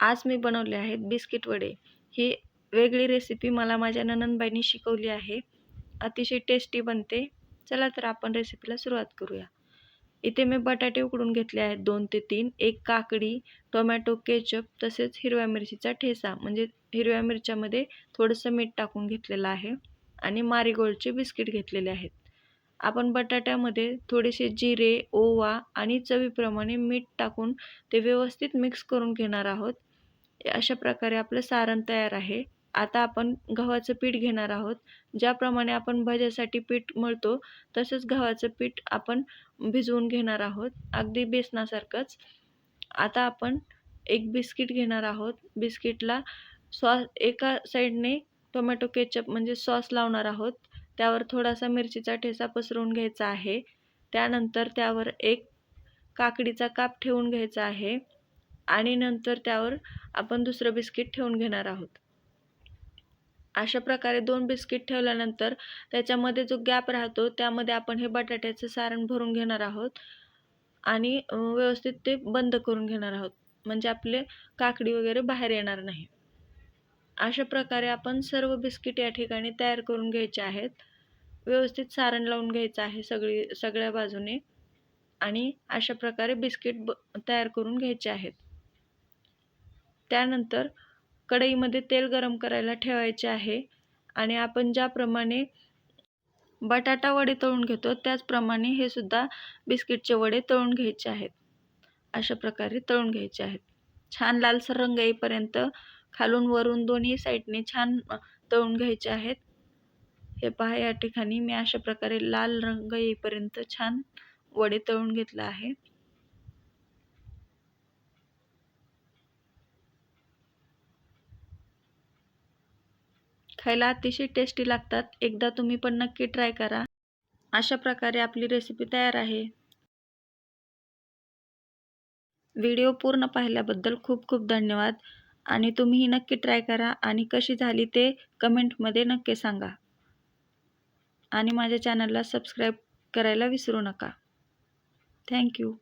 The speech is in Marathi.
आज मी बनवले आहेत बिस्किट वडे. ही वेगळी रेसिपी मला माझ्या ननंदबाईंनी शिकवली आहे. अतिशय टेस्टी बनते. चला तर आपण रेसिपीला सुरुवात करूया. इथे मी बटाटे उकडून घेतले आहेत दोन ते तीन. एक काकडी टोमॅटो केचप तसेच हिरव्या मिरचीचा ठेसा. म्हणजे हिरव्या मिरच्यामध्ये थोडंसं मीठ टाकून घेतलेलं आहे आणि मारीगोल्डचे बिस्किट घेतलेले आहेत. आपण बटाट्यामध्ये थोडेसे जिरे ओवा आणि चवीप्रमाणे मीठ टाकून ते व्यवस्थित मिक्स करून घेणार आहोत. अशा प्रकारे आपलं सारण तयार आहे. आता आपण गव्हाचं पीठ घेणार आहोत. ज्याप्रमाणे आपण भज्यासाठी पीठ मळतो तसंच गव्हाचं पीठ आपण भिजवून घेणार आहोत. अगदी बेसनासारखंच. आता आपण एक बिस्किट घेणार आहोत. बिस्किटला सॉस एका साईडने टोमॅटो केचप म्हणजे सॉस लावणार आहोत. त्यावर थोडासा मिरचीचा ठेचा पसरवून घ्यायचा आहे. त्यानंतर त्यावर एक काकडीचा काप ठेवून घ्यायचा आहे. आणि नंतर त्यावर आपण दुसरं बिस्किट ठेवून घेणार आहोत. अशा प्रकारे दोन बिस्किट ठेवल्यानंतर त्याच्यामध्ये जो गॅप राहतो त्यामध्ये आपण हे बटाट्याचं सारण भरून घेणार आहोत आणि व्यवस्थित ते बंद करून घेणार आहोत. म्हणजे आपले काकडी वगैरे बाहेर येणार नाही. अशा प्रकारे आपण सर्व बिस्किट या ठिकाणी तयार करून घ्यायचे आहेत. व्यवस्थित सारण लावून घ्यायचं आहे सगळी सगळ्या बाजूने आणि अशा प्रकारे बिस्किट ब तयार करून घ्यायचे आहेत. त्यानंतर कढईमध्ये तेल गरम करायला ठेवायचे आहे. आणि आपण ज्याप्रमाणे बटाटा वडे तळून घेतो त्याचप्रमाणे हे सुद्धा बिस्किटचे वडे तळून घ्यायचे आहेत. अशा प्रकारे तळून घ्यायचे आहेत. छान लालसर रंग येईपर्यंत खालून वरून दोन्ही साईडने छान तळून घ्यायचे आहेत. हे पहा या ठिकाणी मी अशा प्रकारे लाल रंग येईपर्यंत छान वडे तळून घेतलं आहे. खायला अतिशय टेस्टी लागतात. एकदा तुम्ही पण नक्की ट्राय करा. अशा प्रकारे आपली रेसिपी तयार आहे. व्हिडिओ पूर्ण पाहिल्याबद्दल खूप खूप धन्यवाद. आणि तुम्हीही नक्की ट्राय करा आणि कशी झाली ते कमेंटमध्ये नक्की सांगा. आणि माझ्या चॅनलला सबस्क्राईब करायला विसरू नका. थँक्यू